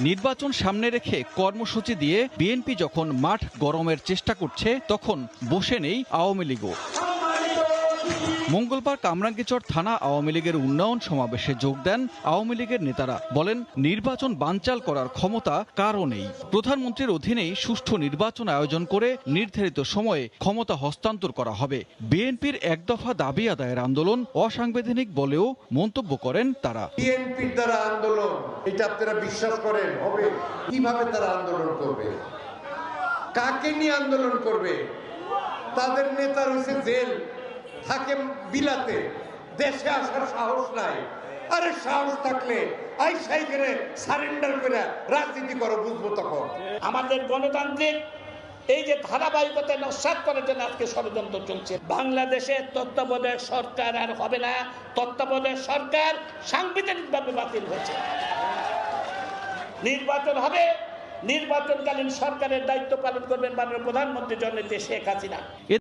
নির্বাচন সামনে রেখে কর্মসূচি দিয়ে বিএনপি যখন মাঠ গরমের চেষ্টা করছে, তখন বসে নেই আওয়ামী লীগও। মঙ্গলবার কামরাঙ্গীচর থানা আওয়ামী লীগের উন্নয়ন সমাবেশে যোগ দেন আওয়ামী লীগের নেতারা। বলেন, নির্বাচন বানচাল করার ক্ষমতা কারও নেই। প্রধানমন্ত্রীর অধীনেই সুষ্ঠু নির্বাচন আয়োজন করে নির্ধারিত সময়ে ক্ষমতা হস্তান্তর করা হবে। বিএনপির একদফা দাবি আদায়ের আন্দোলন অসাংবিধানিক বলেও মন্তব্য করেন তারা। বিএনপির দ্বারা আন্দোলন, এটা আপনারা বিশ্বাস করেন, হবে। কীভাবে তারা আন্দোলন করবে? কাকে নিয়ে আন্দোলন করবে? তাদের নেতা রয়েছে জেল। থাকে বিলাতে। দেশে আসার সাহস নাই। আরে সাহস থাকলে আই সাই করে সারেন্ডার করে রাজনীতি করো, বুঝব তখন। আমাদের গণতান্ত্রিক এই যে ধারাবাহিকতা নস্বাত করার জন্য আজকে ষড়যন্ত্র চলছে। বাংলাদেশে তত্ত্বাবধায়ক সরকার আর হবে না। তত্ত্বাবধায়ক সরকার সাংবিধানিকভাবে বাতিল হয়েছে। নির্বাচন হবে। নির্বাচনকালীন সরকারের দায়িত্ব পালন করবেন মাননীয় প্রধানমন্ত্রী জননেত্রী শেখ হাসিনা।